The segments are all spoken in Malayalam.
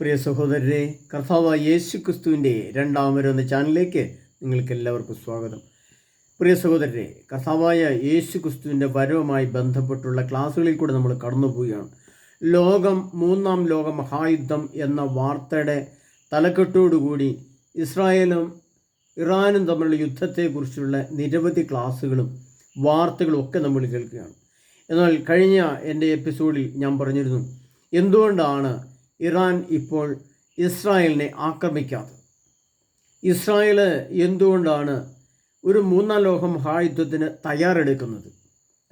പ്രിയ സഹോദരരെ കർത്താവ് യേശു ക്രിസ്തുവിന്റെ രണ്ടാമരെന്ന ചാനലിലേക്ക് നിങ്ങൾക്ക് എല്ലാവർക്കും സ്വാഗതം. പ്രിയ സഹോദരരെ കർത്താവായ യേശു ക്രിസ്തുവിന്റെ വരവുമായി ബന്ധപ്പെട്ടുള്ള ക്ലാസ്സുകളിൽ കൂടെ നമ്മൾ കടന്നു പോവുകയാണ് ലോകം മൂന്നാം ലോക മഹായുദ്ധം എന്ന വാർത്തയുടെ തലക്കെട്ടോടുകൂടി ഇസ്രായേലും ഇറാനും തമ്മിലുള്ള യുദ്ധത്തെക്കുറിച്ചുള്ള നിരവധി ക്ലാസ്സുകളും വാർത്തകളും ഒക്കെ നമ്മൾ കേൾക്കുകയാണ്. എന്നാൽ കഴിഞ്ഞ എന്റെ എപ്പിസോഡിൽ ഞാൻ പറഞ്ഞിരുന്നു എന്തുകൊണ്ടാണ് ഇറാൻ ഇപ്പോൾ ഇസ്രായേലിനെ ആക്രമിക്കാത്തത്. ഇസ്രായേൽ എന്തുകൊണ്ടാണ് ഒരു മൂന്നാം ലോകം മഹായുദ്ധത്തിന് തയ്യാറെടുക്കുന്നത്?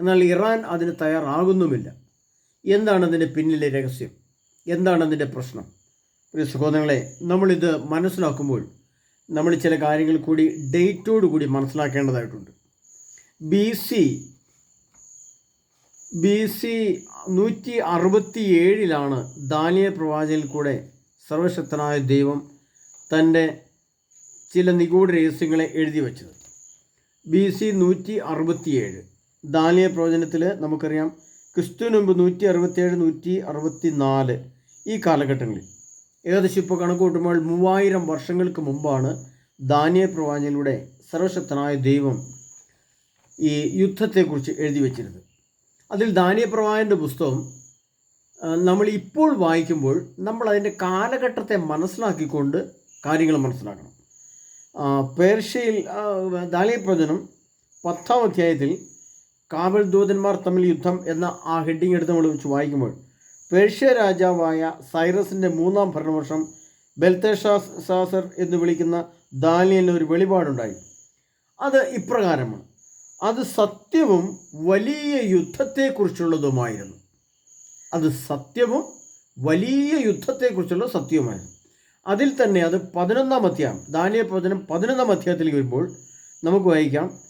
എന്നാൽ ഇറാൻ അതിന് തയ്യാറാകുന്നുമില്ല. എന്താണ് അതിന്റെ പിന്നിലെ രഹസ്യം? എന്താണ് അതിന്റെ പ്രശ്നം? പ്രിയ സഹോദരങ്ങളെ നമ്മളിത് മനസ്സിലാക്കുമ്പോൾ നമ്മൾ ചില കാര്യങ്ങൾ കൂടി ഡേറ്റോട് കൂടി മനസ്സിലാക്കേണ്ടതായിട്ടുണ്ട്. ബി സി ബി സി നൂറ്റി അറുപത്തി ഏഴിലാണ് ദാനിയ പ്രവാചകനിൽ കൂടെ സർവശക്തനായ ദൈവം തന്റെ ചില നിഗൂഢ രഹസ്യങ്ങളെ എഴുതി വച്ചത്. ബി സി നൂറ്റി അറുപത്തിയേഴ് ദാനിയ പ്രവചനത്തിൽ നമുക്കറിയാം ക്രിസ്തുവിന് മുമ്പ് നൂറ്റി അറുപത്തിയേഴ് നൂറ്റി അറുപത്തി നാല് ഈ കാലഘട്ടങ്ങളിൽ. ഏകദേശം ഇപ്പോൾ കണക്ക് കൂട്ടുമ്പോൾ മൂവായിരം വർഷങ്ങൾക്ക് മുമ്പാണ് ദാനിയ പ്രവാചകനിലൂടെ സർവശക്തനായ ദൈവം ഈ യുദ്ധത്തെക്കുറിച്ച് എഴുതി വച്ചിരുന്നത്. അതിൽ ദാനിയ പ്രവാചകന്റെ പുസ്തകം നമ്മൾ ഇപ്പോൾ വായിക്കുമ്പോൾ നമ്മൾ അതിന്റെ കാലഘട്ടത്തെ മനസ്സിലാക്കിക്കൊണ്ട് കാര്യങ്ങൾ മനസ്സിലാക്കണം. പേർഷ്യയിൽ ആ, ദാനിയ പ്രവചനം പത്താം അധ്യായത്തിൽ കാവൽ ദൂതന്മാർ തമ്മിൽ യുദ്ധം എന്ന ആ ഹെഡിങ് എടുത്ത് നമ്മൾ വെച്ച് വായിക്കുമ്പോൾ പേർഷ്യ രാജാവായ സൈറസിന്റെ മൂന്നാം ഭരണവർഷം ബെൽത്തേഷാസർ എന്ന് വിളിക്കുന്ന ദാനിയലിന് ഒരു വെളിപാടുണ്ടായി. അത് ഇപ്രകാരമാണ്. അത് സത്യവും വലിയ യുദ്ധത്തെക്കുറിച്ചുള്ളതുമായിരുന്നു. അത് സത്യവും വലിയ യുദ്ധത്തെക്കുറിച്ചുള്ള സത്യവുമായിരുന്നു. അതിൽ തന്നെ അത് പതിനൊന്നാം അധ്യായം ദാനിയ പ്രവചനം പതിനൊന്നാം അധ്യായത്തിലേക്ക് വരുമ്പോൾ നമുക്ക് വായിക്കാം.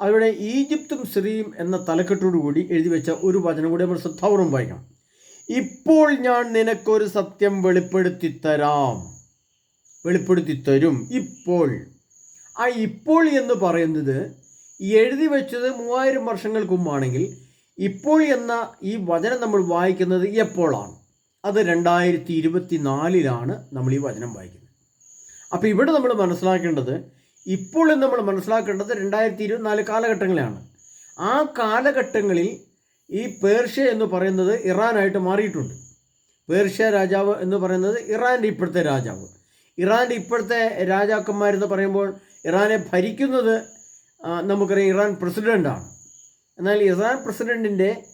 അവിടെ ഈജിപ്തും സിറിയും എന്ന തലക്കെട്ടോടുകൂടി എഴുതി വെച്ച ഒരു വചനം കൂടി നമ്മൾ ശ്രദ്ധാപൂർവം വായിക്കാം ഇപ്പോൾ ഞാൻ നിനക്കൊരു സത്യം വെളിപ്പെടുത്തി തരാം വെളിപ്പെടുത്തി തരും ഇപ്പോൾ. ആ ഇപ്പോൾ എന്ന് പറയുന്നത് എഴുതി വെച്ചത് മൂവായിരം വർഷങ്ങൾക്ക് മുമ്പാണെങ്കിൽ ഇപ്പോൾ എന്ന ഈ വചനം നമ്മൾ വായിക്കുന്നത് എപ്പോഴാണ്? അത് രണ്ടായിരത്തി ഇരുപത്തി നാലിലാണ് നമ്മൾ ഈ വചനം വായിക്കുന്നത്. അപ്പോൾ ഇവിടെ നമ്മൾ മനസ്സിലാക്കേണ്ടത് ഇപ്പോൾ നമ്മൾ മനസ്സിലാക്കേണ്ടത് രണ്ടായിരത്തി ഇരുപത്തിനാല് കാലഘട്ടങ്ങളാണ് ആ കാലഘട്ടങ്ങളിൽ ഈ പേർഷ്യ എന്ന് പറയുന്നത് ഇറാനായിട്ട് മാറിയിട്ടുണ്ട്. പേർഷ്യ രാജാവ് എന്ന് പറയുന്നത് ഇറാന്റെ ഇപ്പോഴത്തെ രാജാവ്. ഇറാന്റെ ഇപ്പോഴത്തെ രാജാക്കന്മാരെന്ന് പറയുമ്പോൾ ഇറാനെ ഭരിക്കുന്നത് നമുക്കറിയാം ഇറാൻ പ്രസിഡന്റാണ് എന്നാൽ ഇറാൻ പ്രസിഡന്റിന്റെ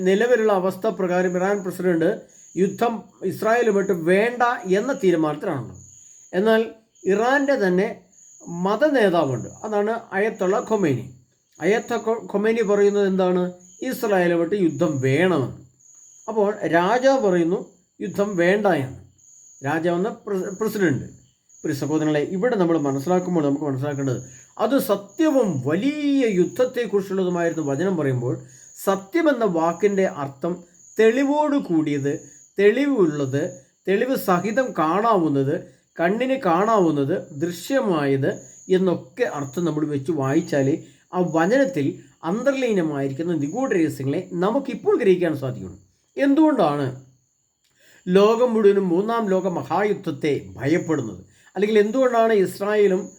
നിലവിലുള്ള അവസ്ഥ പ്രകാരം ഇറാൻ പ്രസിഡന്റ് യുദ്ധം ഇസ്രായേലുമായിട്ട് വേണ്ട എന്ന തീരുമാനത്തിലാണ് എന്നാൽ ഇറാന്റെ തന്നെ മത നേതാവുണ്ട്. അതാണ് അയത്തുള്ള ഖൊമേനി. അയത്ത ഖൊമേനി പറയുന്നത് എന്താണ്? ഇസ്രായേലുമായിട്ട് യുദ്ധം വേണമെന്ന്. അപ്പോൾ രാജാവ് പറയുന്നു യുദ്ധം വേണ്ട എന്ന്. രാജാവെന്ന പ്രസിഡന്റ്. ഒരു സഹോദരങ്ങളെ ഇവിടെ നമ്മൾ മനസ്സിലാക്കുമ്പോൾ നമുക്ക് മനസ്സിലാക്കേണ്ടത് അത് സത്യവും വലിയ യുദ്ധത്തെക്കുറിച്ചുള്ളതുമായിരുന്നു വചനം പറയുമ്പോൾ സത്യമെന്ന വാക്കിന്റെ അർത്ഥം തെളിവോട് കൂടിയത് തെളിവുള്ളത് തെളിവ് സഹിതം കാണാവുന്നത് കണ്ണിന് കാണാവുന്നത് ദൃശ്യമായത് എന്നൊക്കെ അർത്ഥം നമ്മൾ വെച്ച് വായിച്ചാൽ ആ വചനത്തിൽ അന്തർലീനമായിരിക്കുന്ന നിഗൂഢ രഹസ്യങ്ങളെ നമുക്കിപ്പോൾ ഗ്രഹിക്കാൻ സാധിക്കുന്നു. എന്തുകൊണ്ടാണ് ലോകം മുഴുവനും മൂന്നാം ലോക മഹായുദ്ധത്തെ ഭയപ്പെടുന്നത്? അല്ലെങ്കിൽ എന്തുകൊണ്ടാണ് ഇസ്രായേലും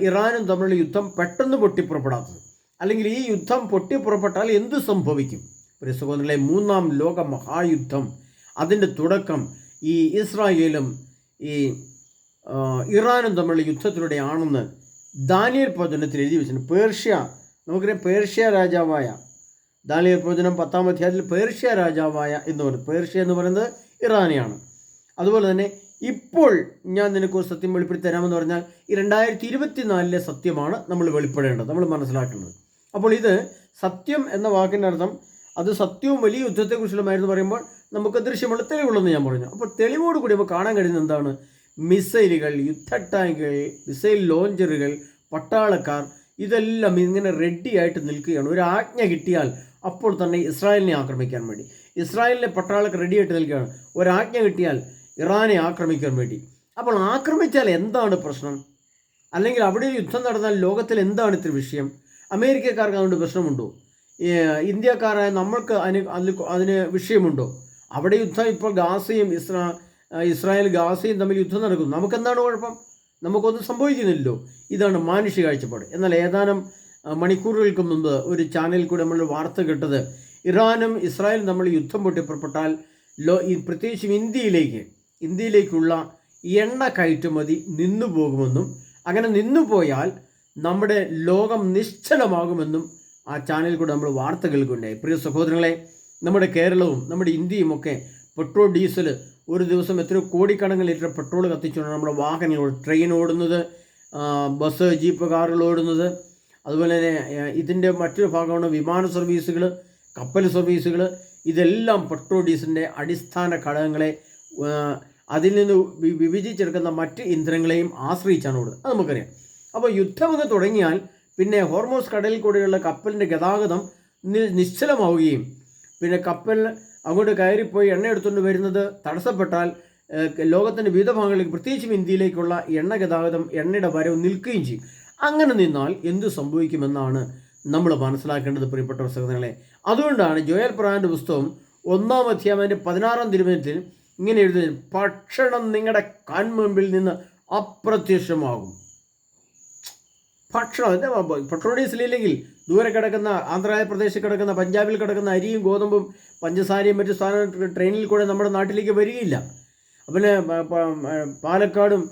ഇറാനും തമ്മിലുള്ള യുദ്ധം പെട്ടെന്ന് പൊട്ടിപ്പുറപ്പെടാത്തത്? അല്ലെങ്കിൽ ഈ യുദ്ധം പൊട്ടിപ്പുറപ്പെട്ടാൽ എന്ത് സംഭവിക്കും? ഒരു സഹോദരങ്ങളെ മൂന്നാം ലോക മഹായുദ്ധം. അതിന്റെ തുടക്കം ഈ ഇസ്രായേലും ഈ ഇറാനും തമ്മിലുള്ള യുദ്ധത്തിലൂടെ ആണെന്ന് ദാനിയൽ പ്രവചനത്തിൽ എഴുതി വെച്ചിട്ടുണ്ട്. പേർഷ്യ നമുക്കറിയാം പേർഷ്യ രാജാവായ ദാനിയൽ പ്രവചനം പത്താം അധ്യായത്തിൽ പേർഷ്യ രാജാവായ എന്ന് പറയുന്നത്. പേർഷ്യ എന്ന് പറയുന്നത് ഇറാനെയാണ്. അതുപോലെ തന്നെ ഇപ്പോൾ ഞാൻ നിനക്ക് ഒരു സത്യം വെളിപ്പെടുത്തി തരാമെന്ന് പറഞ്ഞാൽ ഈ രണ്ടായിരത്തി ഇരുപത്തിനാലിലെ സത്യമാണ് നമ്മൾ വെളിപ്പെടേണ്ടത് നമ്മൾ മനസ്സിലാക്കേണ്ടത്. അപ്പോൾ ഇത് സത്യം എന്ന വാക്കിന്റെ അർത്ഥം അത് സത്യവും വലിയ യുദ്ധത്തെക്കുറിച്ചുള്ളതായിരുന്നു പറയുമ്പോൾ നമുക്ക് ദൃശ്യമുള്ള തെളിവുള്ളെന്ന് ഞാൻ പറഞ്ഞു. അപ്പോൾ തെളിവോട് കൂടി നമുക്ക് കാണാൻ കഴിയുന്ന എന്താണ്? മിസൈലുകൾ യുദ്ധ ടാങ്കുകൾ മിസൈൽ ലോഞ്ചറുകൾ പട്ടാളക്കാർ ഇതെല്ലാം ഇങ്ങനെ റെഡി ആയിട്ട് നിൽക്കുകയാണ്. ഒരു ആജ്ഞ കിട്ടിയാൽ അപ്പോൾ തന്നെ ഇസ്രായേലിനെ ആക്രമിക്കാൻ വേണ്ടി. ഇസ്രായേലിലെ പട്ടാളക്കാർ റെഡി ആയിട്ട് നിൽക്കുകയാണ്. ഒരാജ്ഞ കിട്ടിയാൽ ഇറാനെ ആക്രമിക്കാൻ വേണ്ടി. അപ്പോൾ ആക്രമിച്ചാൽ എന്താണ് പ്രശ്നം? അല്ലെങ്കിൽ അവിടെ യുദ്ധം നടന്നാൽ ലോകത്തിൽ എന്താണ് ഇത്ര വിഷയം? അമേരിക്കക്കാർക്ക് അതുകൊണ്ട് പ്രശ്നമുണ്ടോ? ഇന്ത്യക്കാരായ നമ്മൾക്ക് അതിന് അതിൽ അതിന് വിഷയമുണ്ടോ? അവിടെ യുദ്ധം ഇപ്പോൾ ഗാസയും ഇസ്രാ ഇസ്രായേൽ ഗാസയും തമ്മിൽ യുദ്ധം നടക്കുന്നു. നമുക്കെന്താണ് കുഴപ്പം? നമുക്കൊന്നും സംഭവിക്കുന്നില്ലല്ലോ. ഇതാണ് മാനുഷിക കാഴ്ചപ്പാട്. എന്നാൽ ഏതാനും മണിക്കൂറുകൾക്ക് മുമ്പ് ഒരു ചാനലിൽ കൂടെ നമ്മൾ വാർത്ത കേട്ടത് ഇറാനും ഇസ്രായേലും തമ്മിൽ യുദ്ധം പൊട്ടിപ്പുറപ്പെട്ടാൽ ലോ പ്രത്യേകിച്ചും ഇന്ത്യയിലേക്ക് ഇന്ത്യയിലേക്കുള്ള എണ്ണ കയറ്റുമതി നിന്നു പോകുമെന്നും അങ്ങനെ നിന്നു പോയാൽ നമ്മുടെ ലോകം നിശ്ചലമാകുമെന്നും ആ ചാനലിൽ കൂടെ നമ്മൾ വാർത്ത കേൾക്കുകയുണ്ടായി പ്രിയ സഹോദരങ്ങളെ നമ്മുടെ കേരളവും നമ്മുടെ ഇന്ത്യയും ഒക്കെ പെട്രോൾ ഡീസൽ ഒരു ദിവസം എത്ര കോടിക്കണക്കിന് ലിറ്റർ പെട്രോൾ കത്തിച്ചുകൊണ്ട് നമ്മുടെ വാഹനങ്ങൾ ട്രെയിൻ ഓടുന്നത് ബസ് ജീപ്പ് കാറുകൾ ഓടുന്നത് അതുപോലെ തന്നെ ഇതിന്റെ മറ്റൊരു ഭാഗമാണ് വിമാന സർവീസുകൾ കപ്പൽ സർവീസുകൾ ഇതെല്ലാം പെട്രോൾ ഡീസലിന്റെ അടിസ്ഥാന ഘടകങ്ങളെ അതിൽ നിന്ന് വിഭജിച്ചെടുക്കുന്ന മറ്റ് ഇന്ധനങ്ങളെയും ആശ്രയിച്ചാണ് ഓടുന്നത്. അത് നമുക്കറിയാം. അപ്പോൾ യുദ്ധമൊക്കെ തുടങ്ങിയാൽ പിന്നെ ഹോർമോസ് കടലിൽ കൂടെയുള്ള കപ്പലിന്റെ ഗതാഗതം നിശ്ചലമാവുകയും പിന്നെ കപ്പൽ അങ്ങോട്ട് കയറിപ്പോയി എണ്ണ എടുത്തുകൊണ്ട് വരുന്നത് തടസ്സപ്പെട്ടാൽ ലോകത്തിന്റെ വിവിധ ഭാഗങ്ങളിലേക്ക് പ്രത്യേകിച്ചും ഇന്ത്യയിലേക്കുള്ള എണ്ണ ഗതാഗതം എണ്ണയുടെ വരവ് നിൽക്കുകയും ചെയ്യും. അങ്ങനെ നിന്നാൽ എന്ത് സംഭവിക്കുമെന്നാണ് നമ്മൾ മനസ്സിലാക്കേണ്ടത് പ്രിയപ്പെട്ട പുസ്തകങ്ങളെ അതുകൊണ്ടാണ് ജോയൽ പ്രാന്റെ പുസ്തകം ഒന്നാം അധ്യാപന്റെ പതിനാറാം തിരുവനന്തപുരത്തിൽ ഇങ്ങനെ എഴുതുന്നത് ഭക്ഷണം നിങ്ങളുടെ കൺമുമ്പിൽ നിന്ന് അപ്രത്യക്ഷമാകും. ഭക്ഷണം എന്താ പെട്രോൾ ഡീസലില്ലെങ്കിൽ ദൂരെ കിടക്കുന്ന ആന്ധ്രാപ്രദേശിൽ കിടക്കുന്ന പഞ്ചാബിൽ കിടക്കുന്ന അരിയും ഗോതമ്പും പഞ്ചസാരയും മറ്റു സാധനം ട്രെയിനിൽ കൂടെ നമ്മുടെ നാട്ടിലേക്ക് വരികയില്ല. പ- പാലക്കാടും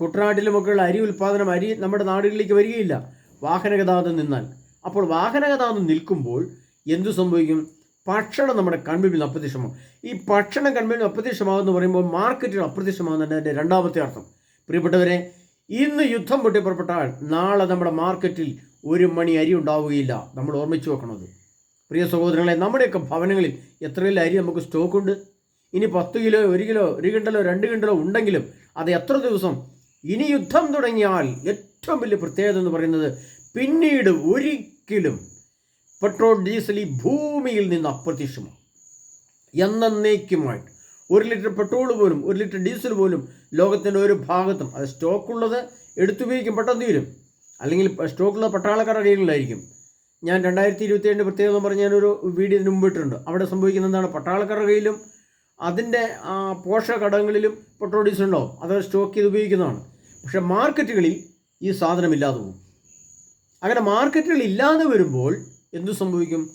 കുട്ടനാട്ടിലുമൊക്കെയുള്ള അരി ഉൽപ്പാദനം അരി നമ്മുടെ നാടുകളിലേക്ക് വരികയില്ല. വാഹന ഗതാഗതം നിന്നാൽ. അപ്പോൾ വാഹനഗതാഗതം നിൽക്കുമ്പോൾ എന്തു സംഭവിക്കും? ഭക്ഷണം നമ്മുടെ കൺമുമ്പിൽ അപ്രത്യക്ഷമാകും ഈ ഭക്ഷണം കൺമുമ്പിൽ അപ്രത്യക്ഷമാകുമെന്ന് പറയുമ്പോൾ മാർക്കറ്റിൽ അപ്രത്യക്ഷമാകുന്നതിന്റെ അതിന്റെ രണ്ടാമത്തെ അർത്ഥം. പ്രിയപ്പെട്ടവരെ ഇന്ന് യുദ്ധം പൊട്ടി പുറപ്പെട്ടാൽ നാളെ നമ്മുടെ മാർക്കറ്റിൽ ഒരു മണി അരി ഉണ്ടാവുകയില്ല. നമ്മൾ ഓർമ്മിച്ച് വെക്കണത്. പ്രിയ സഹോദരങ്ങളെ നമ്മുടെയൊക്കെ ഭവനങ്ങളിൽ എത്ര അരി നമുക്ക് സ്റ്റോക്കുണ്ട്? ഇനി പത്ത് കിലോ ഒരു കിലോ ഒരു കിണ്ടലോ രണ്ട് കിണ്ടലോ ഉണ്ടെങ്കിലും അത് എത്ര ദിവസം? ഇനി യുദ്ധം തുടങ്ങിയാൽ ഏറ്റവും വലിയ പ്രത്യേകത എന്ന് പറയുന്നത് പിന്നീട് ഒരിക്കലും പെട്രോൾ ഡീസൽ ഈ ഭൂമിയിൽ നിന്ന് അപ്രത്യക്ഷമാണ് എന്നേക്കുമായിട്ട് ഒരു ലിറ്റർ പെട്രോൾ പോലും ഒരു ലിറ്റർ ഡീസൽ പോലും ലോകത്തിന്റെ ഒരു ഭാഗത്തും അത് സ്റ്റോക്കുള്ളത് എടുത്തുപയോഗിക്കും പെട്ടെന്ന് തീരും. അല്ലെങ്കിൽ സ്റ്റോക്കുള്ള പട്ടാളക്കാരുടെ കയ്യിലായിരിക്കും ഞാൻ രണ്ടായിരത്തി ഇരുപത്തി ഏഴിന്റെ പ്രത്യേകത പറഞ്ഞ് ഞാനൊരു വീഡിയോ മുമ്പ് ഇട്ടിട്ടുണ്ട്. അവിടെ സംഭവിക്കുന്ന എന്താണ് പട്ടാളക്കാരുടെ കയ്യിലും അതിന്റെ പോഷക ഘടകങ്ങളിലും പെട്രോൾ ഡീസൽ ഉണ്ടാവും. അത് സ്റ്റോക്ക് ചെയ്ത് ഉപയോഗിക്കുന്നതാണ്. പക്ഷേ മാർക്കറ്റുകളിൽ ഈ സാധനം ഇല്ലാതെ പോകും. അങ്ങനെ മാർക്കറ്റുകൾ ഇല്ലാതെ വരുമ്പോൾ എന്തു സംഭവിക്കും?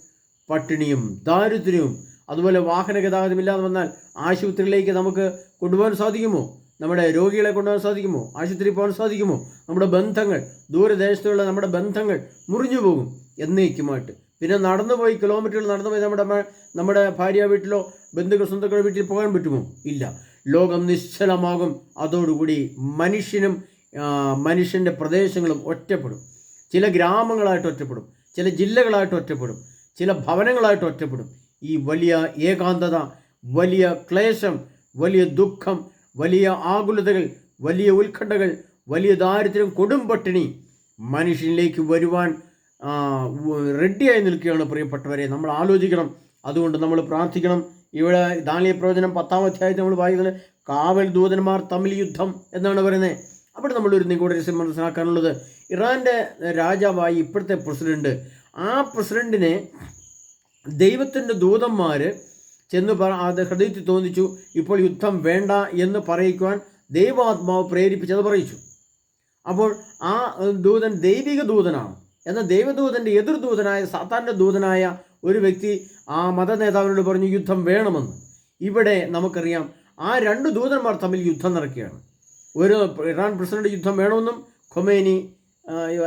പട്ടിണിയും ദാരിദ്ര്യവും. അതുപോലെ വാഹന ഗതാഗതം ഇല്ലാതെ വന്നാൽ ആശുപത്രിയിലേക്ക് നമുക്ക് കൊണ്ടുപോകാൻ സാധിക്കുമോ? നമ്മുടെ രോഗികളെ കൊണ്ടുപോകാൻ സാധിക്കുമോ? ആശുപത്രിയിൽ പോകാൻ സാധിക്കുമോ? നമ്മുടെ ബന്ധങ്ങൾ ദൂരദേശത്തുള്ള നമ്മുടെ ബന്ധങ്ങൾ മുറിഞ്ഞു പോകും എന്നേക്കുമായിട്ട്. പിന്നെ നടന്നു പോയി കിലോമീറ്ററുകൾ നടന്നു പോയി നമ്മുടെ നമ്മുടെ ഭാര്യ വീട്ടിലോ ബന്ധുക്കൾ സ്വന്തക്കളുടെ വീട്ടിൽ പോകാൻ പറ്റുമോ? ഇല്ല. ലോകം നിശ്ചലമാകും. അതോടുകൂടി മനുഷ്യനും മനുഷ്യന്റെ പ്രദേശങ്ങളും ഒറ്റപ്പെടും. ചില ഗ്രാമങ്ങളായിട്ട് ഒറ്റപ്പെടും. ചില ജില്ലകളായിട്ട് ഒറ്റപ്പെടും. ചില ഭവനങ്ങളായിട്ട് ഒറ്റപ്പെടും. ഈ വലിയ ഏകാന്തത വലിയ ക്ലേശം വലിയ ദുഃഖം വലിയ ആകുലതകൾ വലിയ ഉത്കണ്ഠകൾ വലിയ ദാരിദ്ര്യം കൊടും പട്ടിണി മനുഷ്യനിലേക്ക് വരുവാൻ റെഡിയായി നിൽക്കുകയാണ് പ്രിയപ്പെട്ടവരെ. നമ്മൾ ആലോചിക്കണം. അതുകൊണ്ട് നമ്മൾ പ്രാർത്ഥിക്കണം. ഇവിടെ ദാനിയ പ്രവചനം പത്താം അധ്യായത്തിൽ നമ്മൾ വായിക്കുന്നത് കാവൽ ദൂതന്മാർ തമ്മിൽ യുദ്ധം എന്നാണ് പറയുന്നത്. അവിടെ നമ്മളൊരു നിഗൂഢ രഹസ്യം മനസ്സിലാക്കാനുള്ളത്. ഇറാന്റെ രാജാവായി ഇപ്പോഴത്തെ പ്രസിഡന്റ് ആ പ്രസിഡന്റിനെ ദൈവത്തിന്റെ ദൂതന്മാർ ചെന്ന് പറ അത് ഹൃദയത്തിൽ തോന്നിച്ചു ഇപ്പോൾ യുദ്ധം വേണ്ട എന്ന് പറയിക്കുവാൻ ദൈവാത്മാവ് പ്രേരിപ്പിച്ചത് പറയിച്ചു. അപ്പോൾ ആ ദൂതൻ ദൈവിക ദൂതനാണ്. എന്നാൽ ദൈവദൂതന്റെ എതിർദൂതനായ സാത്താന്റെ ദൂതനായ ഒരു വ്യക്തി ആ മത നേതാവിനോട് പറഞ്ഞു യുദ്ധം വേണമെന്ന്. ഇവിടെ നമുക്കറിയാം ആ രണ്ട് ദൂതന്മാർ തമ്മിൽ യുദ്ധം നടക്കുകയാണ്. ഒരു ഇറാൻ പ്രസിഡന്റ് യുദ്ധം വേണമെന്നും ഖൊമേനി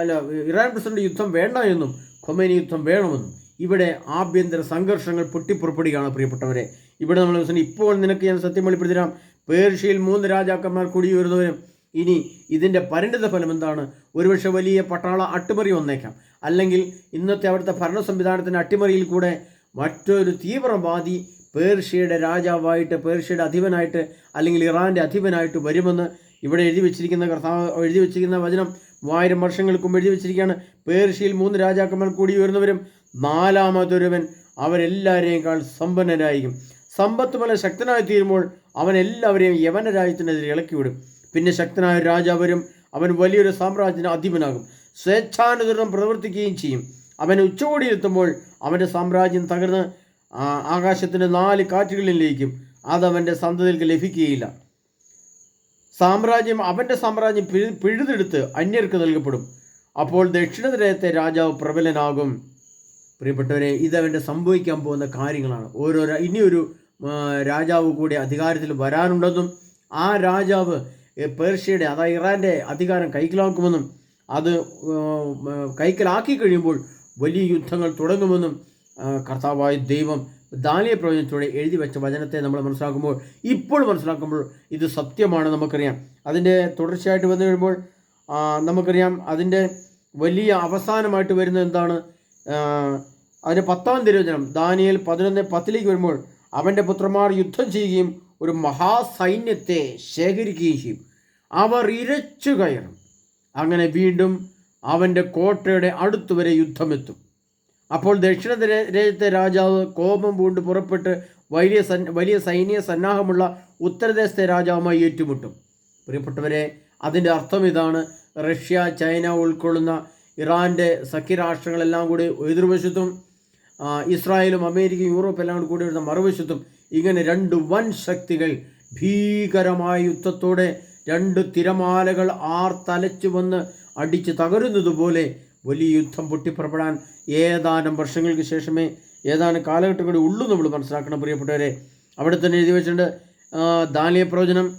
അല്ല ഇറാൻ പ്രസിഡന്റ് യുദ്ധം വേണ്ട എന്നും ഖൊമേനി യുദ്ധം വേണമെന്നും ഇവിടെ ആഭ്യന്തര സംഘർഷങ്ങൾ പൊട്ടിപ്പുറപ്പെടുകയാണ് പ്രിയപ്പെട്ടവരെ. ഇവിടെ നമ്മൾ ദിവസം ഇപ്പോൾ നിനക്ക് ഞാൻ സത്യം വെളിപ്പെടുത്തിരാം. പേർഷ്യയിൽ മൂന്ന് രാജാക്കന്മാർ കുടിയുയർന്നവരും ഇനി ഇതിന്റെ പരിണിത ഫലം എന്താണ്? ഒരുപക്ഷെ വലിയ പട്ടാള അട്ടിമറി വന്നേക്കാം. അല്ലെങ്കിൽ ഇന്നത്തെ അവിടുത്തെ ഭരണ സംവിധാനത്തിന്റെ അട്ടിമറിയിൽ കൂടെ മറ്റൊരു തീവ്രവാദി പേർഷ്യയുടെ രാജാവായിട്ട് പേർഷ്യയുടെ അധിപനായിട്ട് അല്ലെങ്കിൽ ഇറാന്റെ അധിപനായിട്ട് വരുമെന്ന് ഇവിടെ എഴുതി വെച്ചിരിക്കുന്ന കർത്താവ് എഴുതി വെച്ചിരിക്കുന്ന വചനം മൂവായിരം വർഷങ്ങൾക്ക് എഴുതി വെച്ചിരിക്കുകയാണ്. പേർഷ്യയിൽ മൂന്ന് രാജാക്കന്മാർ കൂടി ഉയർന്നവരും നാലാമതൊരുവൻ അവരെല്ലാവരെയും സമ്പന്നരായിരിക്കും സമ്പത്ത് പോലെ ശക്തനായി തീരുമ്പോൾ അവൻ എല്ലാവരെയും യവന രാജ്യത്തിനെതിരെ ഇളക്കിവിടും പിന്നെ ശക്തനായ രാജാവ് വരും. അവൻ വലിയൊരു സാമ്രാജ്യത്തിന് അധിപനാകും. സ്വേച്ഛാനുസരണം പ്രവർത്തിക്കുകയും ചെയ്യും. അവൻ ഉച്ചകോടിയിലെത്തുമ്പോൾ അവന്റെ സാമ്രാജ്യം തകർന്ന് ആകാശത്തിന്റെ നാല് കാറ്റുകളിലേക്കും അതവന്റെ സന്തതികൾക്ക് ലഭിക്കുകയില്ല. സാമ്രാജ്യം അവന്റെ സാമ്രാജ്യം പിഴുതെടുത്ത് അന്യർക്ക് നൽകപ്പെടും. അപ്പോൾ ദക്ഷിണതിരയത്തെ രാജാവ് പ്രബലനാകും. പ്രിയപ്പെട്ടവരെ ഇതവന്റെ സംഭവിക്കാൻ പോകുന്ന കാര്യങ്ങളാണ്. ഓരോ ഇനിയൊരു രാജാവ് കൂടി അധികാരത്തിൽ വരാനുണ്ടെന്നും ആ രാജാവ് പേർഷ്യയുടെ അതായത് ഇറാന്റെ അധികാരം കൈക്കലാക്കുമെന്നും അത് കൈക്കലാക്കി കഴിയുമ്പോൾ വലിയ യുദ്ധങ്ങൾ തുടങ്ങുമെന്നും കർത്താവായ ദൈവം ദാനിയ പ്രവചനത്തിലൂടെ എഴുതി വെച്ച വചനത്തെ നമ്മൾ മനസ്സിലാക്കുമ്പോൾ ഇപ്പോൾ മനസ്സിലാക്കുമ്പോൾ ഇത് സത്യമാണ് നമുക്കറിയാം. അതിന്റെ തുടർച്ചയായിട്ട് വന്നു കഴിയുമ്പോൾ നമുക്കറിയാം അതിന്റെ വലിയ അവസാനമായിട്ട് വരുന്നത് എന്താണ്? അതിന്റെ പത്താം തിരുവചനം ദാനിയൽ പതിനൊന്ന് പത്തിലേക്ക് വരുമ്പോൾ അവന്റെ പുത്രന്മാർ യുദ്ധം ചെയ്യുകയും ഒരു മഹാസൈന്യത്തെ ശേഖരിക്കുകയും ചെയ്യും. അവർ ഇരച്ചു കയറും അങ്ങനെ വീണ്ടും അവന്റെ കോട്ടയുടെ അടുത്തുവരെ യുദ്ധമെത്തും അപ്പോൾ ദക്ഷിണ രാജ്യത്തെ രാജാവ് കോപം പൂണ്ട് പുറപ്പെട്ട് വലിയ വലിയ സൈന്യ സന്നാഹമുള്ള ഉത്തരദേശത്തെ രാജാവുമായി ഏറ്റുമുട്ടും. പ്രിയപ്പെട്ടവരെ അതിന്റെ അർത്ഥം ഇതാണ് റഷ്യ ചൈന ഉൾക്കൊള്ളുന്ന ഇറാന്റെ സഖ്യരാഷ്ട്രങ്ങളെല്ലാം കൂടി എതിർവശത്തും ഇസ്രായേലും അമേരിക്കയും യൂറോപ്പ് എല്ലാം കൂടി വരുന്ന മറുവശത്തും ഇങ്ങനെ രണ്ട് വൻ ശക്തികൾ ഭീകരമായ യുദ്ധത്തോടെ രണ്ട് തിരമാലകൾ ആർ തലച്ചു വന്ന് അടിച്ച് തകരുന്നതുപോലെ വലിയ യുദ്ധം പൊട്ടിപ്പുറപ്പെടാൻ ഏതാനും വർഷങ്ങൾക്ക് ശേഷമേ ഏതാനും കാലഘട്ടം കൂടി ഉള്ളൂ നമ്മൾ മനസ്സിലാക്കണം പ്രിയപ്പെട്ടവരെ. അവിടെ തന്നെ എഴുതി വെച്ചിട്ടുണ്ട് ദാലിയ പ്രവചനം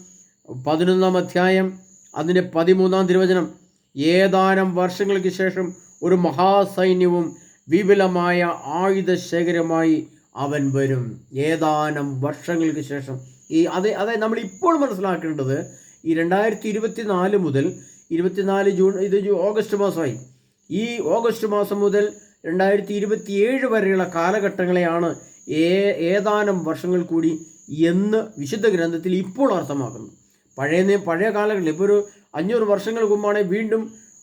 പതിനൊന്നാം അധ്യായം അതിന്റെ പതിമൂന്നാം തിരുവചനം. ഏതാനും വർഷങ്ങൾക്ക് ശേഷം ഒരു മഹാസൈന്യവും വിപുലമായ ആയുധശേഖരമായി അവൻ വരും. ഏതാനും വർഷങ്ങൾക്ക് ശേഷം. ഈ അതെ അതെ നമ്മൾ ഇപ്പോൾ മനസ്സിലാക്കേണ്ടത് ഈ രണ്ടായിരത്തി ഇരുപത്തി നാല് മുതൽ ഇരുപത്തിനാല് ജൂൺ ഇത് ഓഗസ്റ്റ് മാസമായി. ഈ ഓഗസ്റ്റ് മാസം മുതൽ രണ്ടായിരത്തി ഇരുപത്തി ഏഴ് വരെയുള്ള കാലഘട്ടങ്ങളെയാണ് ഏ ഏതാനും വർഷങ്ങൾ കൂടി എന്ന് വിശുദ്ധ ഗ്രന്ഥത്തിൽ ഇപ്പോൾ അർത്ഥമാക്കുന്നു. പഴയ പഴയ കാലങ്ങളിൽ ഇപ്പോൾ ഒരു അഞ്ഞൂറ് വർഷങ്ങൾക്ക് മുമ്പാണെങ്കിൽ വീണ്ടും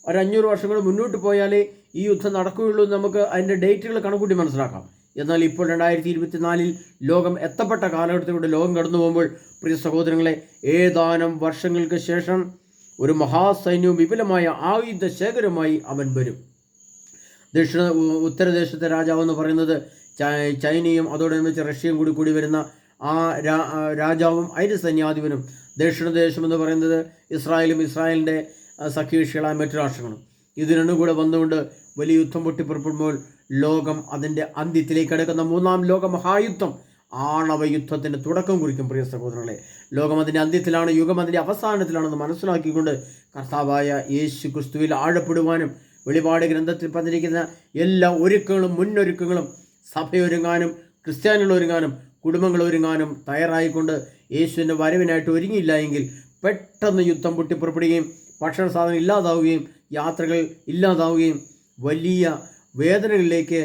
ഒരു അഞ്ഞൂറ് വർഷങ്ങൾ മുന്നോട്ട് പോയാലേ ഈ യുദ്ധം നടക്കുകയുള്ളൂ എന്ന് നമുക്ക് അതിന്റെ ഡേറ്റുകൾ കണക്കൂട്ടി മനസ്സിലാക്കാം. എന്നാൽ ഇപ്പോൾ രണ്ടായിരത്തി ഇരുപത്തിനാലിൽ ലോകം എത്തപ്പെട്ട കാലഘട്ടത്തിലൂടെ ലോകം കടന്നു പോകുമ്പോൾ പ്രിയ സഹോദരങ്ങളെ ഏതാനും വർഷങ്ങൾക്ക് ശേഷം ഒരു മഹാസൈന്യവും വിപുലമായ ആയുധ ശേഖരമായി അവൻ വരും. ദക്ഷിണ ഉത്തരദേശത്തെ രാജാവ് എന്ന് പറയുന്നത് ചൈനയും അതോടനുബന്ധിച്ച് റഷ്യയും കൂടി കൂടി വരുന്ന ആ ആ രാജാവും അതിന്റെ സൈന്യാധിപനും ദക്ഷിണദേശം എന്ന് പറയുന്നത് ഇസ്രായേലും ഇസ്രായേലിന്റെ സഖ്യകക്ഷികളായ മറ്റു രാഷ്ട്രങ്ങളും. ഇത് രണ്ടും കൂടെ വന്നുകൊണ്ട് വലിയ യുദ്ധം പൊട്ടിപ്പുറപ്പെടുമ്പോൾ ലോകം അതിന്റെ അന്ത്യത്തിലേക്ക് അടുക്കുന്ന മൂന്നാം ലോക മഹായുദ്ധം ആണവ യുദ്ധത്തിന്റെ തുടക്കം കുറിക്കും പ്രിയ സഹോദരങ്ങളെ. ലോകം അതിന്റെ അന്ത്യത്തിലാണ് യുഗം അതിന്റെ അവസാനത്തിലാണെന്ന് മനസ്സിലാക്കിക്കൊണ്ട് കർത്താവായ യേശു ക്രിസ്തുവിൽ ആഴപ്പെടുവാനും വെളിപാട് ഗ്രന്ഥത്തിൽ പറഞ്ഞിരിക്കുന്ന എല്ലാ ഒരുക്കങ്ങളും മുന്നൊരുക്കങ്ങളും സഭയൊരുങ്ങാനും ക്രിസ്ത്യാനികളൊരുങ്ങാനും കുടുംബങ്ങളൊരുങ്ങാനും തയ്യാറായിക്കൊണ്ട് യേശുവിന്റെ വരവിനായിട്ട് ഒരുങ്ങിയില്ല എങ്കിൽ പെട്ടെന്ന് യുദ്ധം പൊട്ടിപ്പുറപ്പെടുകയും ഭക്ഷണ സാധനം ഇല്ലാതാവുകയും യാത്രകൾ ഇല്ലാതാവുകയും വലിയ വേദനകളിലേക്ക്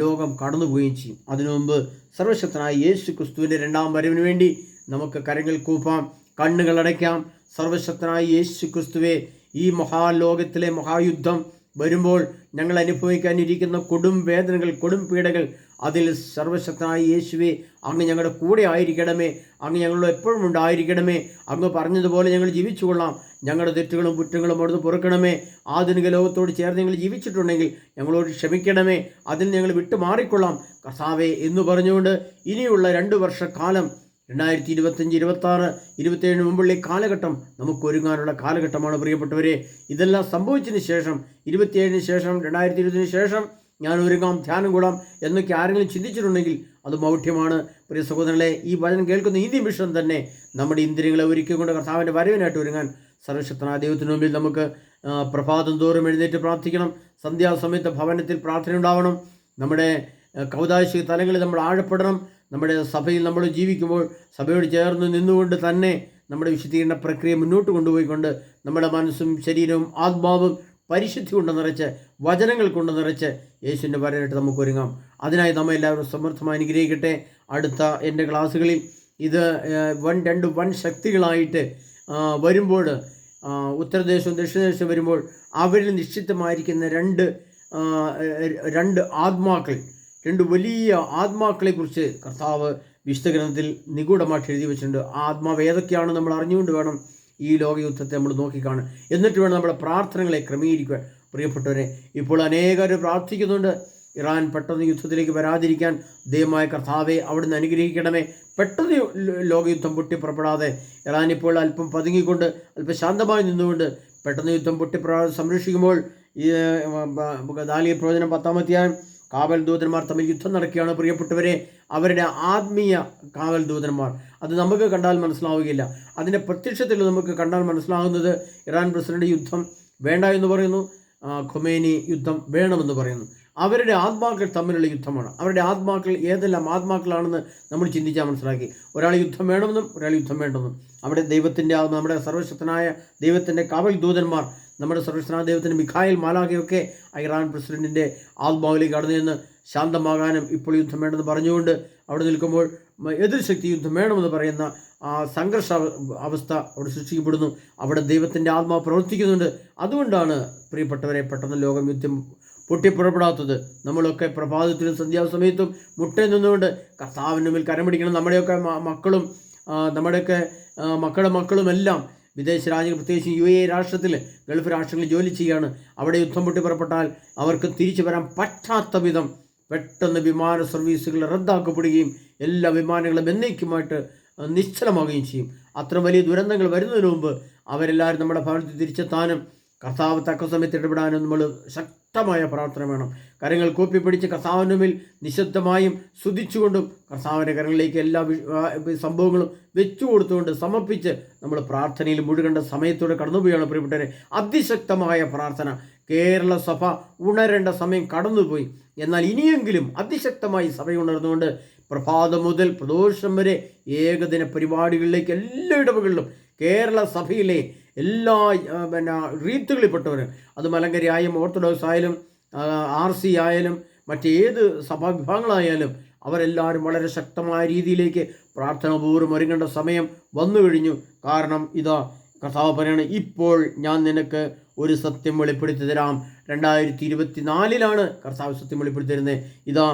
ലോകം കടന്നുപോവുകയും ചെയ്യും. അതിനു മുമ്പ് സർവശക്തനായ യേശു ക്രിസ്തുവിന്റെ രണ്ടാം വരവിന് വേണ്ടി നമുക്ക് കരങ്ങൾ കൂപ്പാം കണ്ണുകൾ അടയ്ക്കാം. സർവശക്തനായ യേശു ക്രിസ്തുവെ ഈ മഹാലോകത്തിലെ മഹായുദ്ധം വരുമ്പോൾ ഞങ്ങൾ അനുഭവിക്കാനിരിക്കുന്ന കൊടും വേദനകൾ കൊടും പീഡകൾ അതിൽ സർവശക്തനായ യേശുവെ അങ്ങ് ഞങ്ങളുടെ കൂടെ ആയിരിക്കണമേ അങ്ങ് ഞങ്ങളോട് എപ്പോഴും ഉണ്ടായിരിക്കണമേ. അങ്ങ് പറഞ്ഞതുപോലെ ഞങ്ങൾ ജീവിച്ചുകൊള്ളാം. ഞങ്ങളുടെ തെറ്റുകളും കുറ്റങ്ങളും അവിടുന്ന് പൊറുക്കണമേ. ആധുനിക ലോകത്തോട് ചേർന്ന് ഞങ്ങൾ ജീവിച്ചിട്ടുണ്ടെങ്കിൽ ഞങ്ങളോട് ക്ഷമിക്കണമേ. അതിൽ ഞങ്ങൾ വിട്ടുമാറിക്കൊള്ളാം. കസാവേ എന്ന് പറഞ്ഞുകൊണ്ട് ഇനിയുള്ള രണ്ട് വർഷക്കാലം രണ്ടായിരത്തി ഇരുപത്തഞ്ച് ഇരുപത്തി ആറ് ഇരുപത്തേഴിന് മുമ്പുള്ള ഈ കാലഘട്ടം നമുക്കൊരുങ്ങാനുള്ള കാലഘട്ടമാണ് പ്രിയപ്പെട്ടവരെ. ഇതെല്ലാം സംഭവിച്ചതിന് ശേഷം ഇരുപത്തിയേഴിന് ശേഷം രണ്ടായിരത്തി ഇരുപതിന് ശേഷം ഞാൻ ഒരുങ്ങാം ധ്യാനം കൂടാം എന്നൊക്കെ ആരെങ്കിലും ചിന്തിച്ചിട്ടുണ്ടെങ്കിൽ അത് മൗഢ്യമാണ്. പ്രിയ സഹോദരങ്ങളെ ഈ വചനം കേൾക്കുന്ന ഈ മിഷൻ തന്നെ നമ്മുടെ ഇന്ദ്രിയങ്ങളെ ഒരുക്കിക്കൊണ്ട് കർത്താവിന്റെ വരവിനായിട്ട് ഒരുങ്ങാൻ സർവശക്തനായ ദൈവത്തിന് മുമ്പിൽ നമുക്ക് പ്രഭാതം തോറും എഴുന്നേറ്റ് പ്രാർത്ഥിക്കണം. സന്ധ്യാസമയത്ത് ഭവനത്തിൽ പ്രാർത്ഥന ഉണ്ടാവണം നമ്മുടെ കൗതാശിക തലങ്ങളിൽ നമ്മൾ ആഴപ്പെടണം. നമ്മുടെ സഭയിൽ നമ്മൾ ജീവിക്കുമ്പോൾ സഭയോട് ചേർന്ന് നിന്നുകൊണ്ട് തന്നെ നമ്മുടെ വിശുദ്ധീകരണ പ്രക്രിയ മുന്നോട്ട് കൊണ്ടുപോയിക്കൊണ്ട് നമ്മുടെ മനസ്സും ശരീരവും ആത്മാവും പരിശുദ്ധി കൊണ്ട് നിറച്ച് വചനങ്ങൾ കൊണ്ട് നിറച്ച് യേശുവിന്റെ വരനായിട്ട് നമുക്ക് ഒരുങ്ങാം. അതിനായി നമ്മൾ എല്ലാവരും സമർത്ഥമായി അനുഗ്രഹിക്കട്ടെ. അടുത്ത എന്റെ ക്ലാസ്സുകളിൽ ഇത് വൺ രണ്ട് വൺ ശക്തികളായിട്ട് വരുമ്പോൾ ഉത്തരദേശവും ദക്ഷിണദേശവും വരുമ്പോൾ അവരിൽ നിശ്ചിതമായിരിക്കുന്ന രണ്ട് രണ്ട് ആത്മാക്കൾ രണ്ട് വലിയ ആത്മാക്കളെക്കുറിച്ച് കർത്താവ് വിശുദ്ധ ഗ്രന്ഥത്തിൽ നിഗൂഢമായിട്ട് എഴുതി വെച്ചിട്ടുണ്ട് ആ ആത്മാവ് ഏതൊക്കെയാണ് നമ്മൾ അറിഞ്ഞുകൊണ്ട് വേണം ഈ ലോകയുദ്ധത്തെ നമ്മൾ നോക്കിക്കാണും എന്നിട്ട് വേണം നമ്മുടെ പ്രാർത്ഥനകളെ ക്രമീകരിക്കുക പ്രിയപ്പെട്ടവരെ ഇപ്പോൾ അനേകർ പ്രാർത്ഥിക്കുന്നുണ്ട് ഇറാൻ പെട്ടെന്ന് യുദ്ധത്തിലേക്ക് വരാതിരിക്കാൻ ദൈവമായ കർത്താവെ അവിടുന്ന് അനുഗ്രഹിക്കണമേ പെട്ടെന്ന് ലോകയുദ്ധം പൊട്ടിപ്പുറപ്പെടാതെ ഇറാൻ ഇപ്പോൾ അല്പം പതുങ്ങിക്കൊണ്ട് അല്പം ശാന്തമായി നിന്നുകൊണ്ട് പെട്ടെന്ന് യുദ്ധം പൊട്ടി സംരക്ഷിക്കുമ്പോൾ ഈ ദാലിയ പ്രവചനം പത്താമത്തെയായും കാവൽ ദൂതന്മാർ തമ്മിൽ യുദ്ധം നടക്കുകയാണ്. പ്രിയപ്പെട്ടവരെ അവരുടെ ആത്മീയ കാവൽ ദൂതന്മാർ. അത് നമുക്ക് കണ്ടാൽ മനസ്സിലാവുകയില്ല. അതിന്റെ പ്രത്യക്ഷത്തിൽ നമുക്ക് കണ്ടാൽ മനസ്സിലാകുന്നത് ഇറാൻ പ്രസിഡന്റ് യുദ്ധം വേണ്ട എന്ന് പറയുന്നു. ഖുമേനി യുദ്ധം വേണമെന്ന് പറയുന്നു. അവരുടെ ആത്മാക്കൾ തമ്മിലുള്ള യുദ്ധമാണ്. അവരുടെ ആത്മാക്കൾ ഏതെല്ലാം ആത്മാക്കളാണെന്ന് നമ്മൾ ചിന്തിച്ചാൽ മനസ്സിലാക്കി. ഒരാൾ യുദ്ധം വേണമെന്നും ഒരാൾ യുദ്ധം വേണ്ടെന്നും. അവിടെ ദൈവത്തിന്റെ നമ്മുടെ സർവശക്തനായ ദൈവത്തിന്റെ കാവൽ ദൂതന്മാർ നമ്മുടെ സർവശക്തനായ ദൈവത്തിന്റെ മിഖായിൽ മാലാഖയൊക്കെ ഇറാൻ പ്രസിഡന്റിന്റെ ആത്മാവിലേക്ക് കടന്നു നിന്ന് ശാന്തമാകാനും ഇപ്പോൾ യുദ്ധം വേണ്ടെന്ന് പറഞ്ഞുകൊണ്ട് അവിടെ നിൽക്കുമ്പോൾ എതിർശക്തി യുദ്ധം വേണമെന്ന് പറയുന്ന ആ സംഘർഷ അവസ്ഥ അവിടെ സൃഷ്ടിക്കപ്പെടുന്നു. അവിടെ ദൈവത്തിന്റെ ആത്മാവ് പ്രവർത്തിക്കുന്നുണ്ട്. അതുകൊണ്ടാണ് പ്രിയപ്പെട്ടവരെ പെട്ടെന്ന് ലോകം യുദ്ധം പൊട്ടിപ്പുറപ്പെടാത്തത്. നമ്മളൊക്കെ പ്രഭാതത്തിലും സന്ധ്യാസമയത്തും മുട്ടയിൽ നിന്നുകൊണ്ട് കർത്താവിന്റെ മേൽ കരം പിടിക്കണം. നമ്മുടെയൊക്കെ മക്കളും നമ്മുടെയൊക്കെ മക്കളുടെ മക്കളുമെല്ലാം വിദേശ രാജ്യങ്ങൾ പ്രത്യേകിച്ച് യു എ രാഷ്ട്രത്തിൽ ഗൾഫ് രാഷ്ട്രങ്ങളിൽ ജോലി ചെയ്യുകയാണ് അവിടെ യുദ്ധം പൊട്ടി പുറപ്പെട്ടാൽ അവർക്ക് തിരിച്ചു വരാൻ പറ്റാത്ത വിധം പെട്ടെന്ന് വിമാന സർവീസുകൾ റദ്ദാക്കപ്പെടുകയും എല്ലാ വിമാനങ്ങളും എന്നേക്കുമായിട്ട് നിശ്ചലമാവുകയും ചെയ്യും. അത്ര വലിയ ദുരന്തങ്ങൾ വരുന്നതിന് മുമ്പ് അവരെല്ലാവരും നമ്മുടെ ഭവനത്തിൽ തിരിച്ചെത്താനും കർത്താവ് തക്ക സമയത്ത് ഇടപെടാനും നമ്മൾ ശക്തമായ പ്രാർത്ഥന വേണം. കരങ്ങൾ കോപ്പി പിടിച്ച് കർത്താവിന്റെ മേൽ നിശബ്ദമായും സ്തുതിച്ചുകൊണ്ടും കർത്താവിന്റെ കരങ്ങളിലേക്ക് എല്ലാ സംഭവങ്ങളും വെച്ചു കൊടുത്തുകൊണ്ട് സമർപ്പിച്ച് നമ്മൾ പ്രാർത്ഥനയിൽ മുഴുകേണ്ട സമയത്തോടെ കടന്നുപോയാണ് പ്രിയപ്പെട്ടവരെ അതിശക്തമായ പ്രാർത്ഥന. കേരള സഭ ഉണരേണ്ട സമയം കടന്നുപോയി. എന്നാൽ ഇനിയെങ്കിലും അതിശക്തമായി സഭ ഉണർന്നുകൊണ്ട് പ്രഭാതം മുതൽ പ്രദോഷം വരെ ഏകദിന പരിപാടികളിലേക്ക് എല്ലാ ഇടവകളിലും കേരള സഭയിലെ എല്ലാ പിന്നെ റീത്തുകളിൽപ്പെട്ടവർ അത് മലങ്കരി ആയാലും ഓർത്തഡോക്സ് ആയാലും ആർ സി ആയാലും മറ്റേത് സഭാ വിഭാഗങ്ങളായാലും അവരെല്ലാവരും വളരെ ശക്തമായ രീതിയിലേക്ക് പ്രാർത്ഥനാപൂർവം ഒരുങ്ങേണ്ട സമയം വന്നു കഴിഞ്ഞു. കാരണം ഇതാ കർത്താവ് പറയാണ് ഇപ്പോൾ ഞാൻ നിനക്ക് ഒരു സത്യം വെളിപ്പെടുത്തി തരാം. രണ്ടായിരത്തി ഇരുപത്തി നാലിലാണ് കർത്താവ് സത്യം വെളിപ്പെടുത്തി തരുന്നത് ഇതാ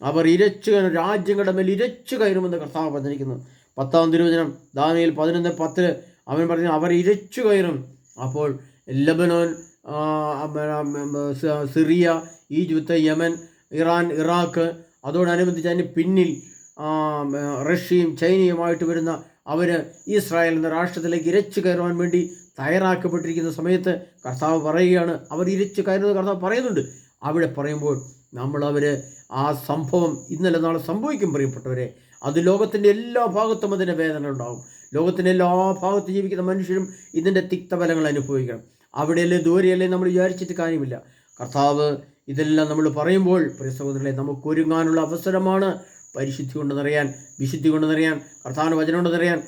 അവർ ഇരച്ചു രാജ്യങ്ങളുടെ മേൽ ഇരച്ചു കയറുമെന്ന് കർത്താവ് പറഞ്ഞിരിക്കുന്നു. പത്താം തിരുവചനം ദാനിയിൽ പതിനൊന്ന് പത്തിൽ അവൻ പറഞ്ഞു അവർ ഇരച്ചു കയറും. അപ്പോൾ Lebanon Syria Egypt Yemen Iran Iraq അതോടനുബന്ധിച്ച് അതിന് പിന്നിൽ റഷ്യയും ചൈനയുമായിട്ട് വരുന്ന അവർ ഇസ്രായേൽ എന്ന രാഷ്ട്രത്തിലേക്ക് ഇരച്ചു കയറുവാൻ വേണ്ടി തയ്യാറാക്കപ്പെട്ടിരിക്കുന്ന സമയത്ത് കർത്താവ് പറയുകയാണ് അവർ ഇരച്ചു കയറുന്നത് കർത്താവ് പറയുന്നുണ്ട്. അവിടെ പറയുമ്പോൾ നമ്മൾ ആ സംഭവം ഇന്നലെ നാളെ സംഭവിക്കും പ്രിയപ്പെട്ടവരെ. അത് ലോകത്തിന്റെ എല്ലാ ഭാഗത്തും അതിന്റെ വേദന ഉണ്ടാകും. ലോകത്തിന്റെ എല്ലാ ഭാഗത്ത് ജീവിക്കുന്ന മനുഷ്യരും ഇതിന്റെ തിക്തഫലങ്ങൾ അനുഭവിക്കണം. അവിടെയല്ലേ ദൂരെയല്ലേ നമ്മൾ വിചാരിച്ചിട്ട് കാര്യമില്ല. കർത്താവ് ഇതെല്ലാം നമ്മൾ പറയുമ്പോൾ പ്രിയ സഹോദരങ്ങളെ നമുക്ക് ഒരുങ്ങാനുള്ള അവസരമാണ് പരിശുദ്ധി കൊണ്ട് നിറയാൻ വിശുദ്ധി കൊണ്ട് നിറയാൻ കർത്താവിന് വചനം കൊണ്ട് നിറയാൻ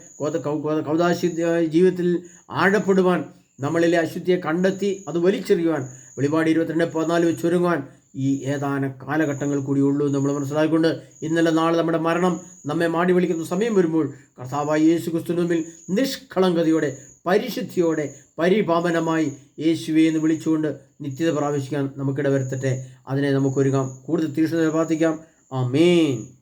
കൗതാശി ജീവിതത്തിൽ ആഴപ്പെടുവാൻ നമ്മളിലെ അശുദ്ധിയെ കണ്ടെത്തി അത് വലിച്ചെറിയുവാൻ വെളിപാട് ഇരുപത്തിരണ്ട് പതിനാല് വെച്ച് ഒരുങ്ങുവാൻ ഈ ഏതാനും കാലഘട്ടങ്ങൾ കൂടിയുള്ളൂ നമ്മൾ മനസ്സിലാക്കിക്കൊണ്ട് ഇന്നലെ നാളെ നമ്മുടെ മരണം നമ്മെ മാടി വിളിക്കുന്ന സമയം വരുമ്പോൾ കർത്താവായി യേശു ക്രിസ്തുവിൽ നിഷ്കളങ്കതയോടെ പരിശുദ്ധിയോടെ പരിപാവനമായി യേശുവെ എന്ന് വിളിച്ചുകൊണ്ട് നിത്യത പ്രാപിക്കാൻ നമുക്കിട വരുത്തട്ടെ അതിനെ നമുക്കൊരുങ്ങാം. കൂടുതൽ തീക്ഷ്ണത പ്രാർത്ഥിക്കാം. ആമേൻ.